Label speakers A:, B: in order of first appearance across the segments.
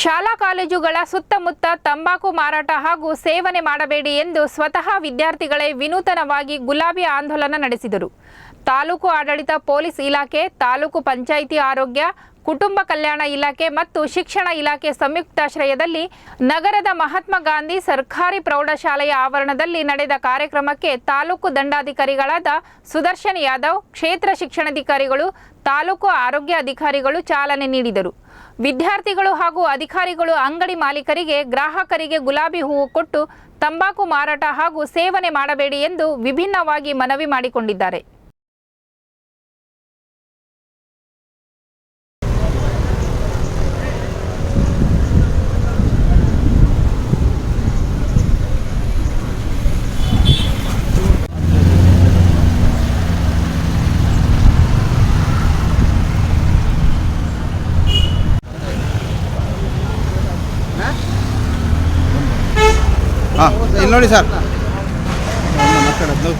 A: ಶಾಲಾ ಕಾಲೇಜುಗಳ ಸುತ್ತಮುತ್ತ ತಂಬಾಕು ಮಾರಾಟ ಹಾಗೂ ಸೇವನೆ ಮಾಡಬೇಡಿ ಎಂದು ಸ್ವತಃ ವಿದ್ಯಾರ್ಥಿಗಳೇ ವಿನೂತನವಾಗಿ ಗುಲಾಬಿ ಆಂದೋಲನ ನಡೆಸಿದರು. ತಾಲೂಕು ಆಡಳಿತ ಪೊಲೀಸ್ ಇಲಾಖೆ, ತಾಲೂಕು ಪಂಚಾಯಿತಿ ಆರೋಗ್ಯ, ಕುಟುಂಬ ಕಲ್ಯಾಣ ಇಲಾಖೆ ಮತ್ತು ಶಿಕ್ಷಣ ಇಲಾಖೆ ಸಂಯುಕ್ತಾಶ್ರಯದಲ್ಲಿ ನಗರದ ಮಹಾತ್ಮ ಗಾಂಧಿ ಸರ್ಕಾರಿ ಪ್ರೌಢಶಾಲೆಯ ಆವರಣದಲ್ಲಿ ನಡೆದ ಕಾರ್ಯಕ್ರಮಕ್ಕೆ ತಾಲೂಕು ದಂಡಾಧಿಕಾರಿಗಳಾದ ಸುದರ್ಶನ್ ಯಾದವ್, ಕ್ಷೇತ್ರ ಶಿಕ್ಷಣಾಧಿಕಾರಿಗಳು, ತಾಲೂಕು ಆರೋಗ್ಯ ಅಧಿಕಾರಿಗಳು ಚಾಲನೆ ನೀಡಿದರು. ವಿದ್ಯಾರ್ಥಿಗಳು ಹಾಗೂ ಅಧಿಕಾರಿಗಳು ಅಂಗಡಿ ಮಾಲೀಕರಿಗೆ, ಗ್ರಾಹಕರಿಗೆ ಗುಲಾಬಿ ಹೂವು ಕೊಟ್ಟು ತಂಬಾಕು ಮಾರಾಟ ಹಾಗೂ ಸೇವನೆ ಮಾಡಬೇಡಿ ಎಂದು ವಿಭಿನ್ನವಾಗಿ ಮನವಿ ಮಾಡಿಕೊಂಡಿದ್ದಾರೆ.
B: ಹಾಂ ಇಲ್ಲಿ ನೋಡಿ ಸರ್. ಮಾತಾಡೋದು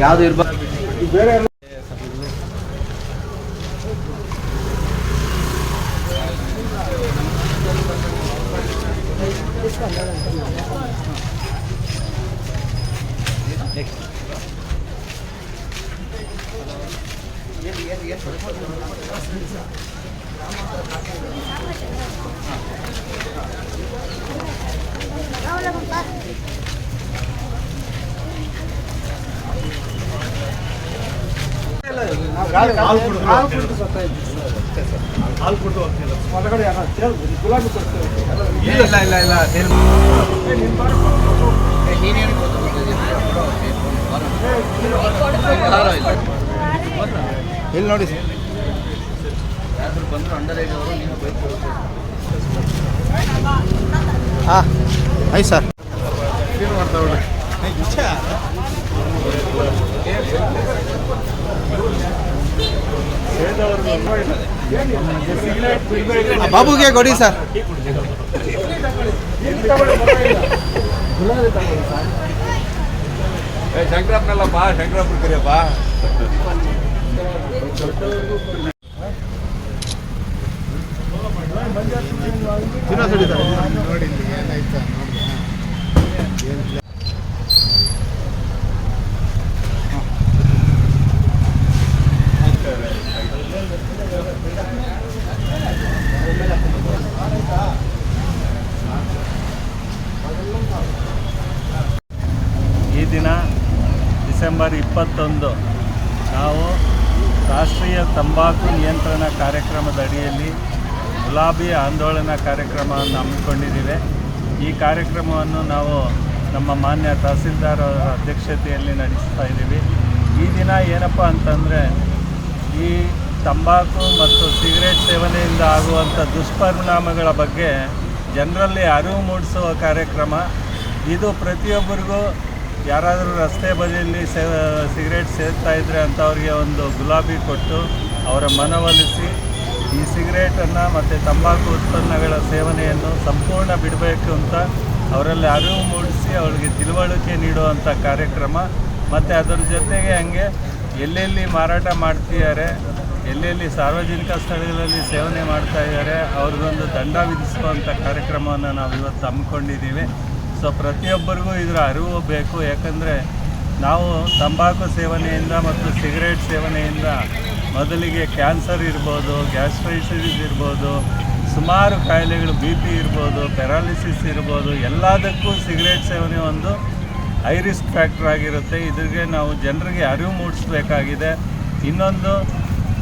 B: ಯಾವುದು ಇರ್ಬೋದು? ಇಲ್ಲ ಇಲ್ಲ ಇಲ್ಲ ಇಲ್ಲಿ ನೋಡಿ ಸರ್. ಹಾಂ ಆಯ್ತು ಸರ್. ಆ ಬಾಬುಗೆ ಕೊಡಿ ಸರ್.
C: ಶಂಕರಪ್ಪನಲ್ಲಪ್ಪ ಶಂಕರಪ್ಪನ ಕರಿಯಪ್ಪ
B: ನೋಡಿ ಹಿಡಿತಾರೆ
D: ಈ ದಿನ, ಡಿಸೆಂಬರ್ ಇಪ್ಪತ್ತೊಂದು. ನಾವು ರಾಷ್ಟ್ರೀಯ ತಂಬಾಕು ನಿಯಂತ್ರಣ ಕಾರ್ಯಕ್ರಮದ ಅಡಿಯಲ್ಲಿ ಗುಲಾಬಿ ಆಂದೋಲನ ಕಾರ್ಯಕ್ರಮವನ್ನು ಹಮ್ಮಿಕೊಂಡಿದ್ದೇವೆ. ಈ ಕಾರ್ಯಕ್ರಮವನ್ನು ನಾವು ನಮ್ಮ ಮಾನ್ಯ ತಹಸೀಲ್ದಾರ್ ಅವರ ಅಧ್ಯಕ್ಷತೆಯಲ್ಲಿ ನಡೆಸ್ತಾ ಇದ್ದೀವಿ. ಈ ದಿನ ಏನಪ್ಪ ಅಂತಂದರೆ, ಈ ತಂಬಾಕು ಮತ್ತು ಸಿಗರೇಟ್ ಸೇವನೆಯಿಂದ ಆಗುವಂಥ ದುಷ್ಪರಿಣಾಮಗಳ ಬಗ್ಗೆ ಜನರಲ್ಲಿ ಅರಿವು ಮೂಡಿಸುವ ಕಾರ್ಯಕ್ರಮ. ಇದು ಪ್ರತಿಯೊಬ್ಬರಿಗೂ ಯಾರಾದರೂ ರಸ್ತೆ ಬದಿಯಲ್ಲಿ ಸಿಗರೇಟ್ ಸೇರ್ತಾ ಇದ್ದರೆ ಅಂಥವ್ರಿಗೆ ಒಂದು ಗುಲಾಬಿ ಕೊಟ್ಟು ಅವರ ಮನವೊಲಿಸಿ ಈ ಸಿಗರೇಟನ್ನು ಮತ್ತು ತಂಬಾಕು ಉತ್ಪನ್ನಗಳ ಸೇವನೆಯನ್ನು ಸಂಪೂರ್ಣ ಬಿಡಬೇಕು ಅಂತ ಅವರಲ್ಲಿ ಅರಿವು ಮೂಡಿಸಿ ಅವರಿಗೆ ತಿಳುವಳಿಕೆ ನೀಡುವಂಥ ಕಾರ್ಯಕ್ರಮ. ಮತ್ತು ಅದರ ಜೊತೆಗೆ ಹಂಗೆ ಎಲ್ಲೆಲ್ಲಿ ಮಾರಾಟ ಮಾಡ್ತಿದ್ದಾರೆ, ಎಲ್ಲೆಲ್ಲಿ ಸಾರ್ವಜನಿಕ ಸ್ಥಳಗಳಲ್ಲಿ ಸೇವನೆ ಮಾಡ್ತಾ ಇದ್ದಾರೆ, ಅವ್ರಿಗೊಂದು ದಂಡ ವಿಧಿಸುವಂಥ ಕಾರ್ಯಕ್ರಮವನ್ನು ನಾವು ಇವತ್ತು ಹಮ್ಮಿಕೊಂಡಿದ್ದೀವಿ. ಸೊ ಪ್ರತಿಯೊಬ್ಬರಿಗೂ ಇದರ ಅರಿವು ಬೇಕು. ಯಾಕಂದರೆ ನಾವು ತಂಬಾಕು ಸೇವನೆಯಿಂದ ಮತ್ತು ಸಿಗರೇಟ್ ಸೇವನೆಯಿಂದ ಮೊದಲಿಗೆ ಕ್ಯಾನ್ಸರ್ ಇರ್ಬೋದು ಗ್ಯಾಸ್ಟ್ರೈಸಿಸ್ ಇರ್ಬೋದು, ಸುಮಾರು ಕಾಯಿಲೆಗಳು ಬಿ ಪಿ ಇರ್ಬೋದು, ಪ್ಯಾರಾಲಿಸಿಸ್ ಇರ್ಬೋದು, ಎಲ್ಲದಕ್ಕೂ ಸಿಗರೇಟ್ ಸೇವನೆ ಒಂದು ಹೈ ರಿಸ್ಕ್ ಫ್ಯಾಕ್ಟರ್ ಆಗಿರುತ್ತೆ. ಇದ್ರಿಗೆ ನಾವು ಜನರಿಗೆ ಅರಿವು ಮೂಡಿಸ್ಬೇಕಾಗಿದೆ. ಇನ್ನೊಂದು,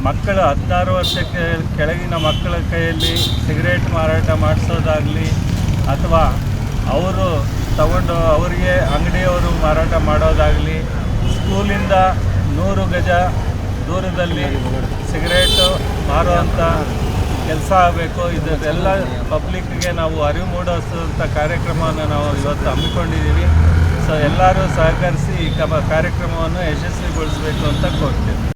D: ಮಕ್ಕಳು ಹದಿನಾರು ವರ್ಷಕ್ಕೆ ಕೆಳಗಿನ ಮಕ್ಕಳ ಕೈಯಲ್ಲಿ ಸಿಗರೇಟ್ ಮಾರಾಟ ಮಾಡಿಸೋದಾಗಲಿ ಅಥವಾ ಅವರು ತಗೊಂಡು ಅವರಿಗೆ ಅಂಗಡಿಯವರು ಮಾರಾಟ ಮಾಡೋದಾಗಲಿ, ಸ್ಕೂಲಿಂದ ನೂರು ಗಜ ದೂರದಲ್ಲಿ ಸಿಗರೇಟು ಮಾರುವಂಥ ಕೆಲಸ ಆಗಬೇಕು. ಇದೆಲ್ಲ ಪಬ್ಲಿಕ್ಗೆ ನಾವು ಅರಿವು ಮೂಡಿಸುವಂಥ ಕಾರ್ಯಕ್ರಮವನ್ನು ನಾವು ಇವತ್ತು ಹಮ್ಮಿಕೊಂಡಿದ್ದೀವಿ. ಸೊ ಎಲ್ಲರೂ ಸಹಕರಿಸಿ ಈ ಕಾರ್ಯಕ್ರಮವನ್ನು ಯಶಸ್ವಿಗೊಳಿಸಬೇಕು ಅಂತ ಕೋರ್ತೇವೆ